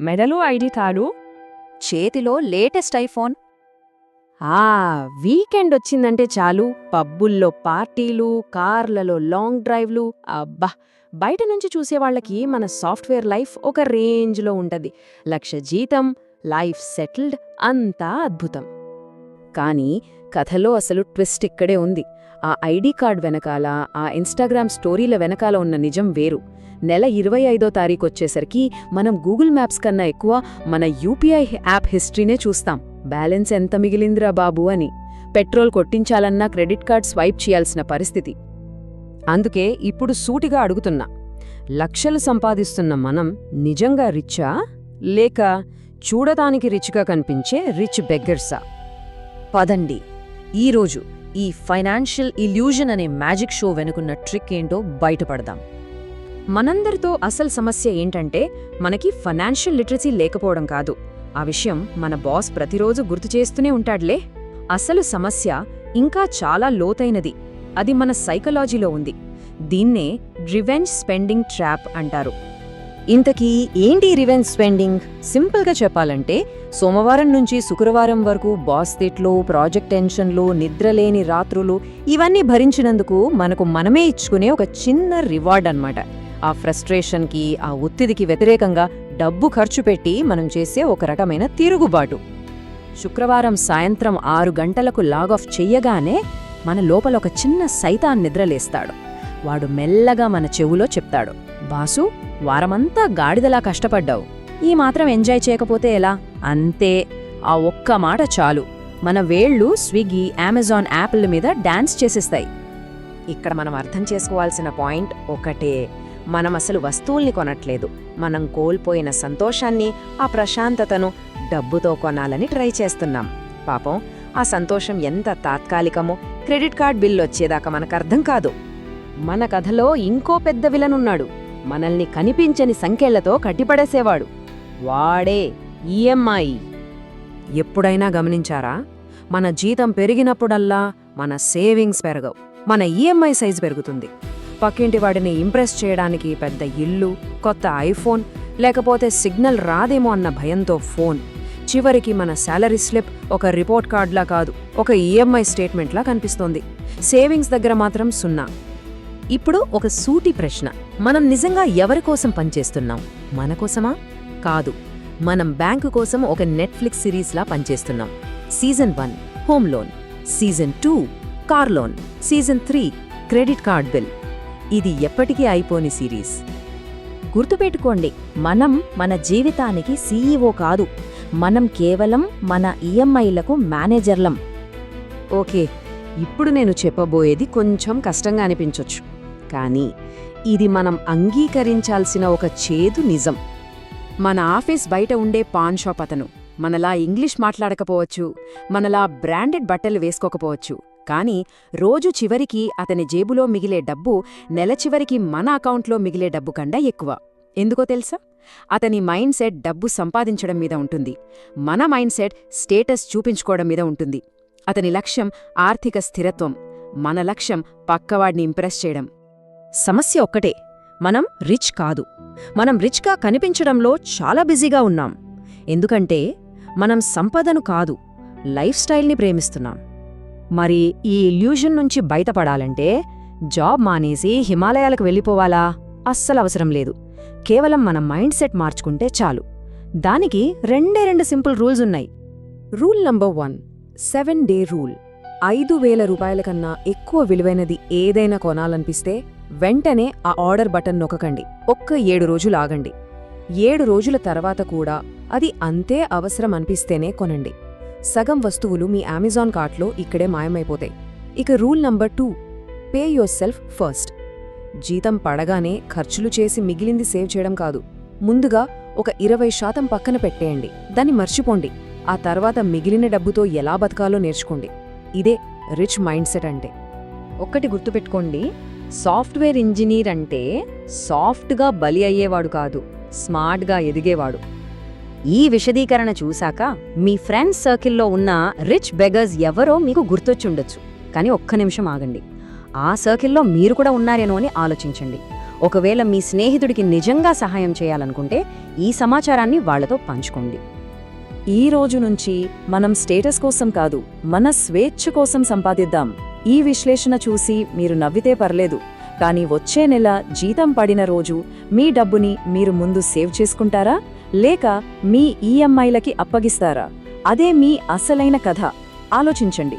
మెడలో ఐడి తాడు చేతిలో లేటెస్ట్ ఐఫోన్. ఆ వీకెండ్ వచ్చిందంటే చాలు. పబ్బుల్లో పార్టీలు కార్లలో లాంగ్ డ్రైవ్లు. అబ్బా! బయట నుంచి చూసేవాళ్ళకి మన సాఫ్ట్వేర్ లైఫ్ ఒక రేంజ్లో ఉంటది. లక్ష జీతం లైఫ్ సెటిల్డ్ అంతా అద్భుతం. కానీ కథలో అసలు ట్విస్ట్ ఇక్కడే ఉంది. ఆ ఐడి కార్డ్ వెనకాల ఆ ఇన్స్టాగ్రామ్ స్టోరీల వెనకాల ఉన్న నిజం వేరు. నెల ఇరవై ఐదో తారీఖు వచ్చేసరికి మనం గూగుల్ మ్యాప్స్ కన్నా ఎక్కువ మన యూపీఐ యాప్ హిస్టరీనే చూస్తాం. బ్యాలెన్స్ ఎంత మిగిలిందిరా బాబు అని. పెట్రోల్ కొట్టించాలన్నా క్రెడిట్ కార్డ్ స్వైప్ చేయాల్సిన పరిస్థితి. అందుకే ఇప్పుడు సూటిగా అడుగుతున్నా. లక్షలు సంపాదిస్తున్న మనం నిజంగా రిచ్చా? లేక చూడటానికి రిచ్గా కనిపించే రిచ్ బెగ్గర్సా? పదండి. ఈరోజు ఈ ఫైనాన్షియల్ ఇల్యూజన్ అనే మ్యాజిక్ షో వెనుకున్న ట్రిక్ ఏంటో బయటపడదాం. మనందరితో అసలు సమస్య ఏంటంటే మనకి ఫైనాన్షియల్ లిటరసీ లేకపోవడం కాదు. ఆ విషయం మన బాస్ ప్రతిరోజు గుర్తు చేస్తూనే ఉంటాడులే. అసలు సమస్య ఇంకా చాలా లోతైనది. అది మన సైకలాజీలో ఉంది. దీన్నే రివెంజ్ స్పెండింగ్ ట్రాప్ అంటారు. ఇంతకీ ఏంటి రివెంజ్ స్పెండింగ్ సింపుల్గా చెప్పాలంటే సోమవారం నుంచి శుక్రవారం వరకు బాస్ తిట్లు ప్రాజెక్ట్ టెన్షన్లు నిద్రలేని రాత్రులు ఇవన్నీ భరించినందుకు మనకు మనమే ఇచ్చుకునే ఒక చిన్న రివార్డ్ అన్నమాట. ఆ ఫ్రస్ట్రేషన్కి ఆ ఒత్తిడికి వ్యతిరేకంగా డబ్బు ఖర్చు పెట్టి మనం చేసే ఒక రకమైన తిరుగుబాటు. శుక్రవారం సాయంత్రం ఆరు గంటలకు లాగాఫ్ చెయ్యగానే మన లోపల ఒక చిన్న సైతాన్ నిద్రలేస్తాడు. వాడు మెల్లగా మన చెవులో చెప్తాడు. బాసు వారమంతా గాడిదలా కష్టపడ్డావు. ఈ మాత్రం ఎంజాయ్ చేయకపోతే ఎలా? అంతే. ఆ ఒక్క మాట చాలు. మన వేళ్ళు స్విగ్గీ అమెజాన్ యాప్ల మీద డాన్స్ చేసేస్తాయి. ఇక్కడ మనం అర్థం చేసుకోవాల్సిన పాయింట్ ఒకటే. మనం అసలు వస్తువుల్ని కొనట్లేదు. మనం కోల్పోయిన సంతోషాన్ని ఆ ప్రశాంతతను డబ్బుతో కొనాలని ట్రై చేస్తున్నాం. పాపం ఆ సంతోషం ఎంత తాత్కాలికమో క్రెడిట్ కార్డ్ బిల్ వచ్చేదాకా మనకు అర్థం కాదు. మన కథలో ఇంకో పెద్ద విలనున్నాడు మనల్ని కనిపించని సంఖ్యలతో కట్టిపడేసేవాడు. వాడే ఈఎంఐ. ఎప్పుడైనా గమనించారా? మన జీతం పెరిగినప్పుడల్లా మన సేవింగ్స్ పెరగవు. మన ఈఎంఐ సైజు పెరుగుతుంది. పక్కింటి వాడిని ఇంప్రెస్ చేయడానికి పెద్ద ఇల్లు కొత్త ఐఫోన్ లేకపోతే సిగ్నల్ రాదేమో అన్న భయంతో ఫోన్. చివరికి మన శాలరీ స్లిప్ ఒక రిపోర్ట్ కార్డ్లా కాదు ఒక ఈఎంఐ స్టేట్మెంట్లా కనిపిస్తోంది. సేవింగ్స్ దగ్గర మాత్రం సున్నా. ఇప్పుడు ఒక సూటి ప్రశ్న. మనం నిజంగా ఎవరి కోసం పనిచేస్తున్నాం? మన కోసమా? కాదు. మనం బ్యాంకు కోసం ఒక నెట్ఫ్లిక్స్ సిరీస్లా పనిచేస్తున్నాం. Season one home loan. Season two car loan. Season three credit card bill. ఇది ఎప్పటికీ అయిపోని సిరీస్. గుర్తుపెట్టుకోండి మనం మన జీవితానికి సీఈఓ కాదు. మనం కేవలం మన ఈఎంఐలకు మేనేజర్లం. ఓకే ఇప్పుడు నేను చెప్పబోయేది కొంచెం కష్టంగా అనిపించొచ్చు. కానీ ఇది మనం అంగీకరించాల్సిన ఒక చేదు నిజం. మన ఆఫీస్ బయట ఉండే పాన్ షాప్ అతను మనలా ఇంగ్లీష్ మాట్లాడకపోవచ్చు మనలా బ్రాండెడ్ బట్టలు వేసుకోకపోవచ్చు. కానీ రోజు చివరికి అతని జేబులో మిగిలే డబ్బు నెల చివరికి మన అకౌంట్లో మిగిలే డబ్బు కండా ఎక్కువ. ఎందుకో తెలుసా? అతని మైండ్ సెట్ డబ్బు సంపాదించడం మీద ఉంటుంది. మన మైండ్ సెట్ స్టేటస్ చూపించుకోవడం మీద ఉంటుంది. అతని లక్ష్యం ఆర్థిక స్థిరత్వం మన లక్ష్యం పక్కవాడిని ఇంప్రెస్ చేయడం. సమస్య ఒక్కటే మనం రిచ్ కాదు. మనం రిచ్గా కనిపించడంలో చాలా బిజీగా ఉన్నాం. ఎందుకంటే మనం సంపదను కాదు లైఫ్ స్టైల్ని ప్రేమిస్తున్నాం. మరి ఈ ఇల్యూషన్ నుంచి బయటపడాలంటే జాబ్ మానేసి హిమాలయాలకు వెళ్ళిపోవాలా? అస్సలు అవసరం లేదు. కేవలం మన మైండ్ సెట్ మార్చుకుంటే చాలు. దానికి రెండే రెండు సింపుల్ రూల్స్ ఉన్నాయి. Rule number one seven day rule. ఐదు వేల రూపాయల కన్నా ఎక్కువ విలువైనది ఏదైనా కొనాలనిపిస్తే వెంటనే ఆ ఆర్డర్ బటన్ నొక్కకండి. ఒక్క ఏడు రోజులు ఆగండి. ఏడు రోజుల తర్వాత కూడా అది అంతే అవసరం అనిపిస్తేనే కొనండి. సగం వస్తువులు మీ అమెజాన్ కార్ట్లో ఇక్కడే మాయమైపోతాయి. ఇక rule number two pay yourself first. జీతం పడగానే ఖర్చులు చేసి మిగిలింది సేవ్ చేయడం కాదు. ముందుగా ఒక ఇరవై శాతం పక్కన పెట్టేయండి. దాన్ని మర్చిపోండి. ఆ తర్వాత మిగిలిన డబ్బుతో ఎలా బతకాలో నేర్చుకోండి. ఇదే రిచ్ మైండ్ సెట్ అంటే. ఒక్కటి గుర్తుపెట్టుకోండి. సాఫ్ట్వేర్ ఇంజనీర్ అంటే సాఫ్ట్గా బలి అయ్యేవాడు కాదు స్మార్ట్గా ఎదిగేవాడు. ఈ విశదీకరణ చూశాక మీ ఫ్రెండ్స్ సర్కిల్లో ఉన్న రిచ్ బెగర్స్ ఎవరో మీకు గుర్తొచ్చుండొచ్చు. కానీ ఒక్క నిమిషం ఆగండి. ఆ సర్కిల్లో మీరు కూడా ఉన్నారేనో అని ఆలోచించండి. ఒకవేళ మీ స్నేహితుడికి నిజంగా సహాయం చేయాలనుకుంటే ఈ సమాచారాన్ని వాళ్ళతో పంచుకోండి. ఈ రోజు నుంచి మనం స్టేటస్ కోసం కాదు మన స్వేచ్ఛ కోసం సంపాదిద్దాం. ఈ విశ్లేషణ చూసి మీరు నవ్వితే పర్లేదు కానీ వచ్చే నెల జీతం పడిన రోజు మీ డబ్బుని మీరు ముందు సేవ్ చేసుకుంటారా? లేక మీ ఈఎంఐలకి అప్పగిస్తారా? అదే మీ అసలైన కథ. ఆలోచించండి.